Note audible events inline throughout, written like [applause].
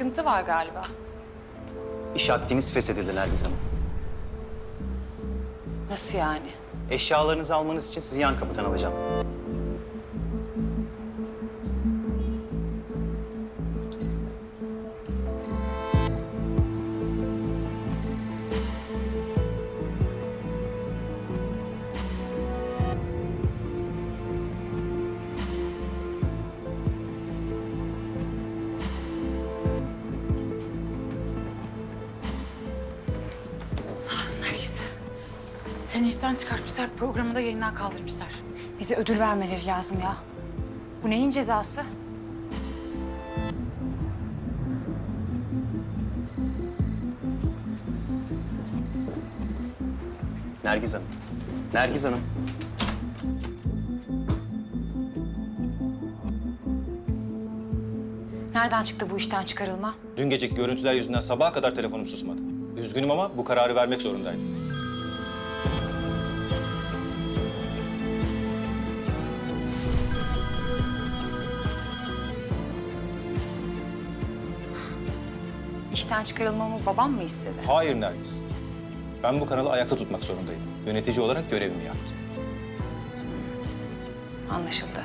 sıkıntı var galiba. İş akdiniz feshedildi Nergiz Hanım. Nasıl yani? Eşyalarınızı almanız için sizi yan kapıdan alacağım. Seni işten çıkartmışlar, programı da yayından kaldırmışlar. Bize ödül vermeleri lazım ya. Bu neyin cezası? Nergiz Hanım. Nergiz Hanım. Nereden çıktı bu işten çıkarılma? Dün geceki görüntüler yüzünden sabaha kadar telefonum susmadı. Üzgünüm ama bu kararı vermek zorundaydım. İşten çıkarılmamı babam mı istedi? Hayır Nergis. Ben bu kanalı ayakta tutmak zorundaydım. Yönetici olarak görevimi yaptım. Anlaşıldı.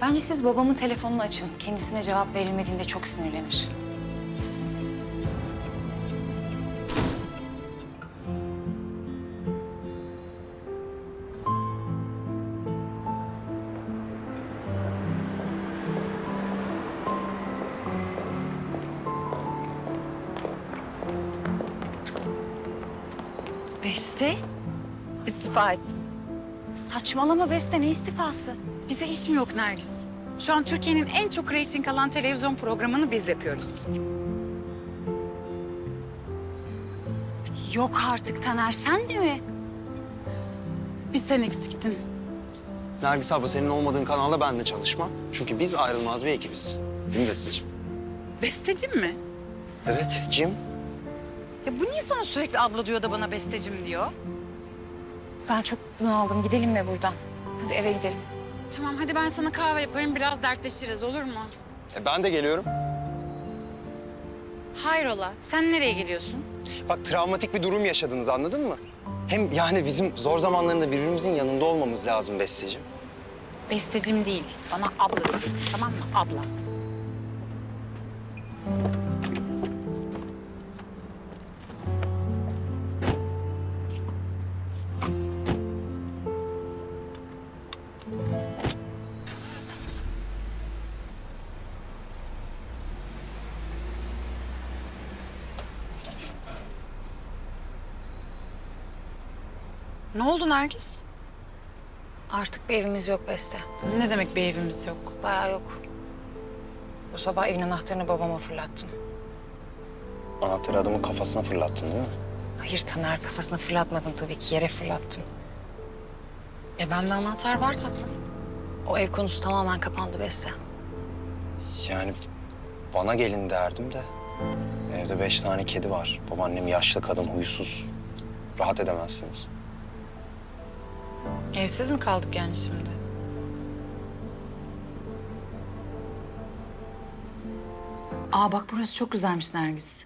Bence siz babamın telefonunu açın. Kendisine cevap verilmediğinde çok sinirlenir. Beste? İstifa ettim. Saçmalama Beste ne istifası? Bize iş mi yok Nergis? Şu an Türkiye'nin en çok reyting alan televizyon programını biz yapıyoruz. Yok artık Taner sen de mi? Bir sen eksiktin. Nergis abla senin olmadığın kanalda ben de çalışmam. Çünkü biz ayrılmaz bir ekibiz. Değil mi Besteciğim? Bestecim mi? Evet, Cim. Ya bu niye sana sürekli abla diyor da bana bestecim diyor? Ben çok bunaldım. Gidelim mi buradan? Hadi eve gidelim. Tamam hadi ben sana kahve yaparım biraz dertleşiriz olur mu? E ben de geliyorum. Hayrola sen nereye geliyorsun? Bak travmatik bir durum yaşadınız anladın mı? Hem yani bizim zor zamanlarında birbirimizin yanında olmamız lazım Besteciğim. Bestecim değil bana abla diyeceksin tamam mı abla? Ne oldu Nergis? Artık bir evimiz yok Beste. Ne demek bir evimiz yok? Bayağı yok. Bu sabah evin anahtarını babama fırlattım. Anahtarı adamın kafasına fırlattın değil mi? Hayır Taner kafasına fırlatmadım tabii ki yere fırlattım. E bende anahtar var tatlım. O ev konusu tamamen kapandı Beste. Yani bana gelin derdim de. Evde beş tane kedi var. Babaannem yaşlı kadın, huysuz. Rahat edemezsiniz. Evsiz mi kaldık yani şimdi? Aa bak burası çok güzelmiş Nergis.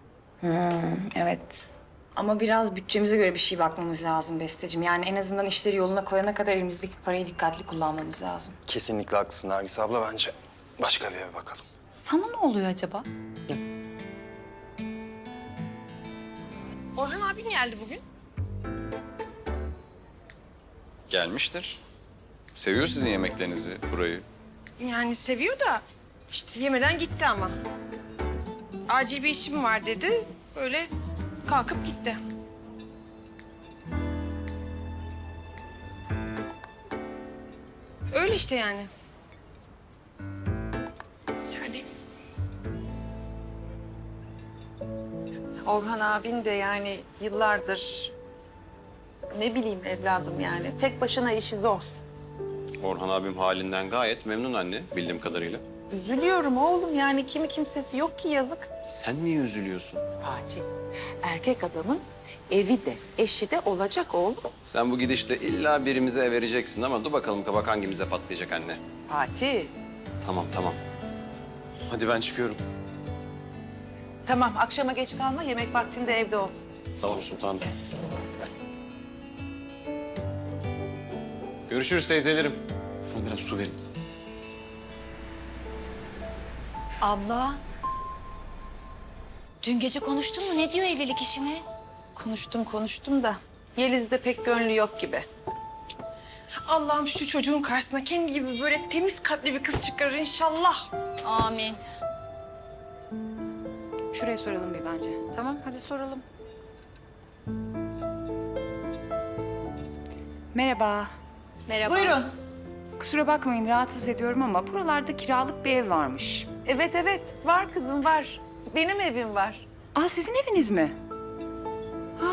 Evet. Ama biraz bütçemize göre bir şey bakmamız lazım Besteciğim. Yani en azından işleri yoluna koyana kadar elimizdeki parayı dikkatli kullanmamız lazım. Kesinlikle haklısın Nergis abla. Bence başka bir eve bakalım. Sana ne oluyor acaba? Orhan abin geldi bugün. Gelmiştir. Seviyor sizin yemeklerinizi, burayı. Yani seviyor da işte yemeden gitti ama. Acil bir işim var dedi. Böyle kalkıp gitti. Öyle işte yani. İçerideyim. Orhan abin de yani yıllardır ne bileyim evladım yani tek başına işi zor. Orhan abim halinden gayet memnun anne bildiğim kadarıyla. Üzülüyorum oğlum yani kimi kimsesi yok ki yazık. Sen niye üzülüyorsun? Fatih erkek adamın evi de eşi de olacak oğlum. Sen bu gidişte illa birimize vereceksin ama dur bakalım kabak hangimize patlayacak anne. Fatih Tamam tamam. Hadi ben çıkıyorum. Tamam akşama geç kalma yemek vaktinde evde ol. Tamam sultanım. Görüşürüz teyzelerim. Şuna biraz su verin. Abla. Dün gece konuştun mu? Ne diyor evlilik işini? Konuştum konuştum da Yeliz'de pek gönlü yok gibi. Allah'ım şu çocuğun karşısına kendi gibi böyle temiz kalpli bir kız çıkarır inşallah. Amin. Şuraya soralım bir bence. Tamam hadi soralım. Merhaba. Merhaba. Buyurun. Kusura bakmayın rahatsız ediyorum ama buralarda kiralık bir ev varmış. Evet evet var kızım var. Benim evim var. Aa sizin eviniz mi? Ha.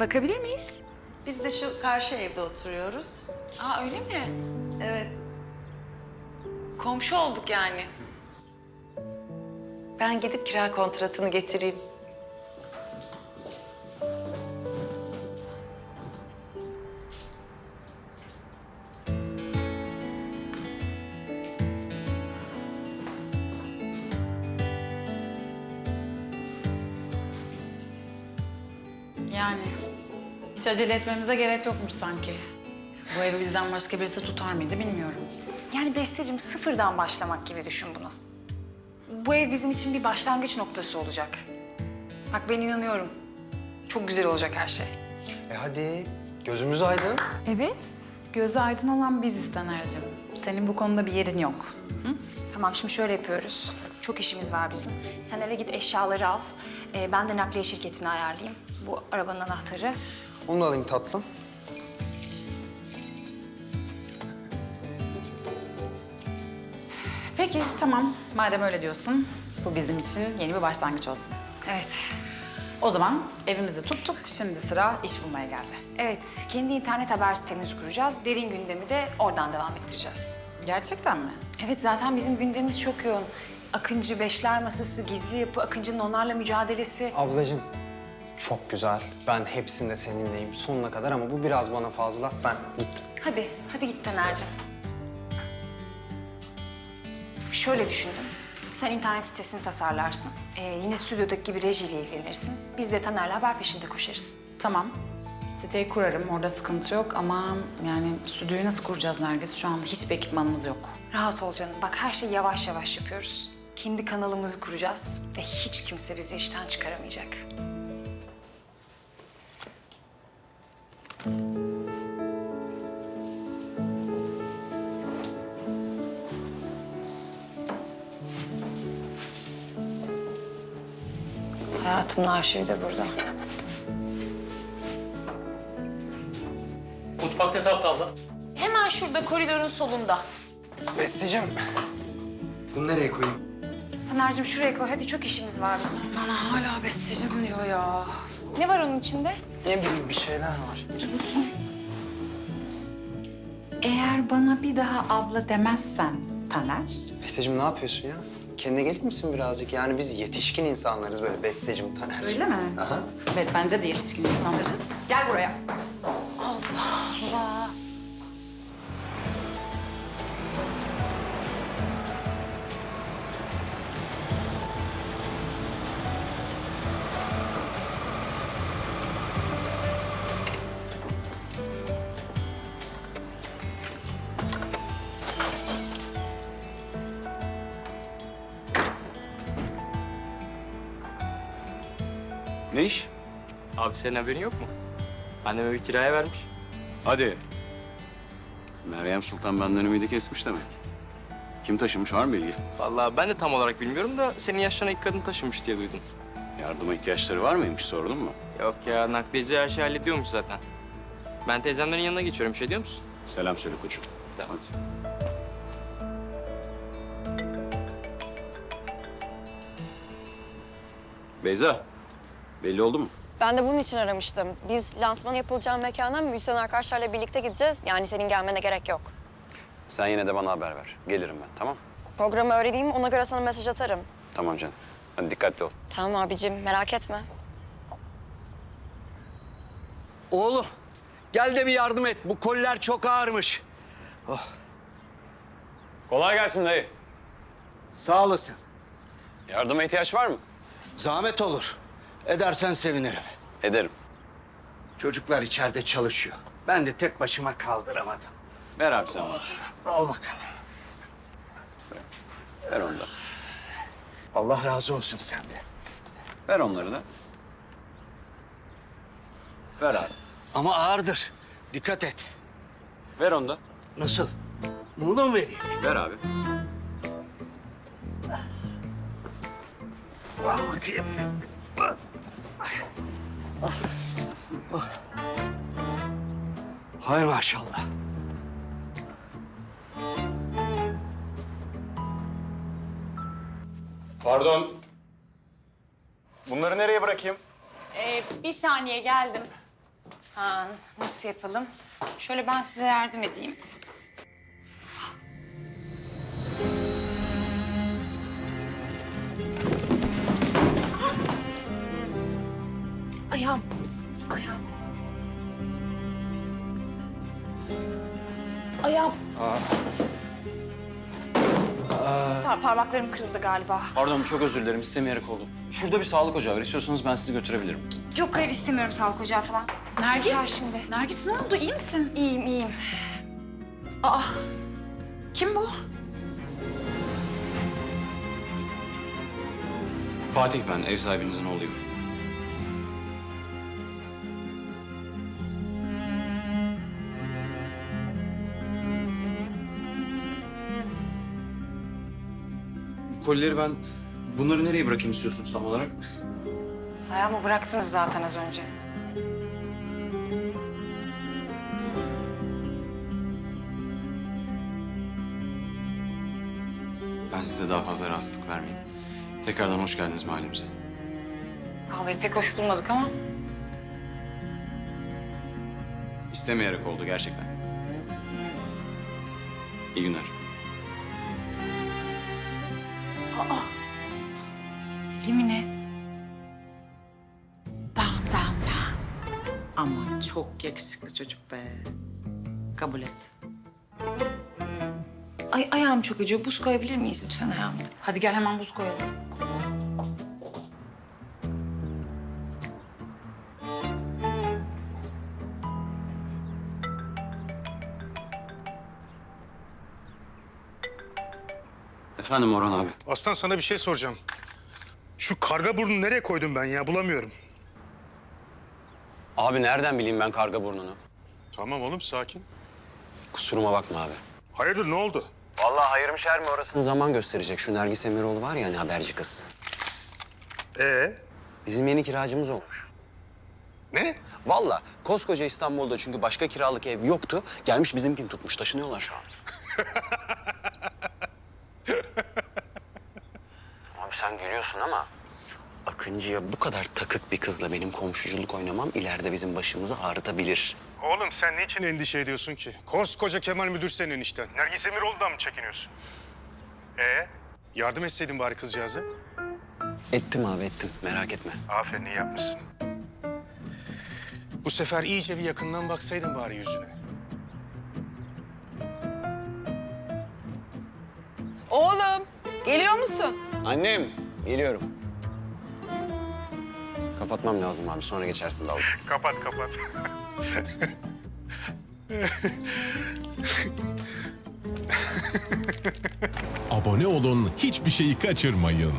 Bakabilir miyiz? Biz de şu karşı evde oturuyoruz. Aa öyle mi? Evet. Komşu olduk yani. Ben gidip kira kontratını getireyim. Yani hiç acele etmemize gerek yokmuş sanki. Bu evi bizden başka birisi tutar mıydı bilmiyorum. Yani Besteciğim sıfırdan başlamak gibi düşün bunu. Bu ev bizim için bir başlangıç noktası olacak. Bak ben inanıyorum. Çok güzel olacak her şey. E hadi gözümüz aydın. Evet. Gözü aydın olan biziz Taner'cim. Senin bu konuda bir yerin yok. Tamam şimdi şöyle yapıyoruz. Çok işimiz var bizim. Sen eve git eşyaları al. Ee, ben de nakliye şirketini ayarlayayım. Bu arabanın anahtarı. Onu da alayım tatlım. Peki tamam. Madem öyle diyorsun, bu bizim için yeni bir başlangıç olsun. Evet. O zaman evimizi tuttuk. Şimdi sıra iş bulmaya geldi. Evet, kendi internet haber sitemizi kuracağız. Derin gündemi de oradan devam ettireceğiz. Gerçekten mi? Evet, zaten bizim gündemimiz çok yoğun. Akıncı Beşler Masası, Gizli Yapı, Akıncı'nın onlarla mücadelesi. Ablacığım çok güzel. Ben hepsinde seninleyim sonuna kadar ama bu biraz bana fazla. Ben gittim. Hadi, hadi git Taner'cim. Şöyle düşündüm. Sen internet sitesini tasarlarsın. Ee, yine stüdyodaki gibi rejiyle ilgilenirsin. Biz de Taner'le haber peşinde koşarız. Tamam. Siteyi kurarım, orada sıkıntı yok ama yani stüdyoyu nasıl kuracağız Nergis? Şu an hiçbir ekipmanımız yok. Rahat ol canım. Bak her şeyi yavaş yavaş yapıyoruz. Kendi kanalımızı kuracağız ve hiç kimse bizi işten çıkaramayacak. Hayatımın arşivi de burada. Mutfak ne tarafta abla? Hemen şurada koridorun solunda. Besteciğim. Bunu nereye koyayım? Taner'cim şuraya koy. Hadi çok işimiz var bizim. Bana hala bestecim diyor ya. Ne var onun içinde? Ne bileyim bir şeyler var. Eğer bana bir daha abla demezsen Taner, Besteciğim ne yapıyorsun ya? Kendine gelir misin birazcık? Yani biz yetişkin insanlarız böyle bestecim Taner'cim. Öyle mi? Aha. Evet bence de yetişkin insanlarız. Gel buraya. Ne iş? Abi senin haberin yok mu? Annem evi kiraya vermiş. Hadi. Meryem Sultan benden ümidi kesmiş demek. Kim taşımış var mı bilgi? Vallahi ben de tam olarak bilmiyorum da senin yaşlarına ilk kadın taşımış diye duydum. Yardıma ihtiyaçları var mıymış sordun mu? Yok ya nakliyeci her şeyi hallediyormuş zaten. Ben teyzemlerin yanına geçiyorum. Bir şey diyor musun? Selam söyle koçum. Tamam. Hadi. Beyza, belli oldu mu? Ben de bunun için aramıştım. Biz lansman yapılacağım mekana müzisyen arkadaşlarla birlikte gideceğiz. Yani senin gelmene gerek yok. Sen yine de bana haber ver. Gelirim ben, tamam? Programı öğreneyim, ona göre sana mesaj atarım. Tamam canım. Hadi dikkatli ol. Tamam abicim, merak etme. Oğlum gel de bir yardım et. Bu koller çok ağırmış. Kolay gelsin dayı. Sağ olasın. Yardıma ihtiyaç var mı? Zahmet olur. Edersen sevinirim. Ederim. Çocuklar içeride çalışıyor. Ben de tek başıma kaldıramadım. Ver abi sen bana. Al bakalım. Ver da. Allah razı olsun senden. Ver onları da. Ver abi. Ama ağırdır. Dikkat et. Ver onu da. Nasıl? Bunu da mı vereyim? Ver abi. Al bakayım. Hay maşallah. Pardon. Bunları nereye bırakayım? Ee, bir saniye geldim. Ha, nasıl yapalım? Şöyle ben size yardım edeyim. Ayağım. Ayağım. Ayağım. Tamam, parmaklarım kırıldı galiba. Pardon çok özür dilerim istemeyerek oldu. Şurada bir sağlık ocağı var. İstiyorsanız ben sizi götürebilirim. Yok hayır istemiyorum sağlık ocağı falan. Nergis? Yaşar şimdi. Nergis ne oldu? İyi misin? İyiyim iyiyim. Aa, kim bu? Fatih ben, ev sahibinizin oğluyum. Kolileri ben... Bunları nereye bırakayım istiyorsunuz tam olarak? Ayağımı bıraktınız zaten az önce. Ben size daha fazla rahatsızlık vermeyeyim. Tekrardan hoş geldiniz mahallemize. Vallahi pek hoş bulmadık ama. İstemeyerek oldu gerçekten. İyi günler. Limine. Dan dan dan. Aman çok yakışıklı çocuk be. Kabul et. Ay ayağım çok acıyor. Buz koyabilir miyiz lütfen ayağıma? Hadi gel hemen buz koyalım. Efendim Orhan abi. Aslan sana bir şey soracağım. Şu karga burnunu nereye koydum ben ya bulamıyorum. Abi nereden bileyim ben karga burnunu? Tamam oğlum sakin. Kusuruma bakma abi. Hayırdır ne oldu? Vallahi hayır mı şer mi orası? Zaman gösterecek. Şu Nergis Emiroğlu var ya hani haberci kız. Ee? Bizim yeni kiracımız olmuş. Ne? Vallahi koskoca İstanbul'da çünkü başka kiralık ev yoktu. Gelmiş bizimkini tutmuş. Taşınıyorlar şu an. [laughs] Gülüyorsun ama... Akıncı'ya bu kadar takık bir kızla benim komşuculuk oynamam ileride bizim başımızı ağrıtabilir. Oğlum sen niçin endişe ediyorsun ki? Koskoca Kemal Müdür senin işten. Nergis Emiroğlu'dan mı çekiniyorsun? Ee? Yardım etseydin bari kızcağıza. Ettim abi ettim. Merak etme. Aferin iyi yapmışsın. Bu sefer iyice bir yakından baksaydın bari yüzüne. Oğlum, geliyor musun? Annem, geliyorum. Kapatmam lazım abi. Sonra geçersin dalga. Kapat kapat. Abone olun, hiçbir şeyi kaçırmayın.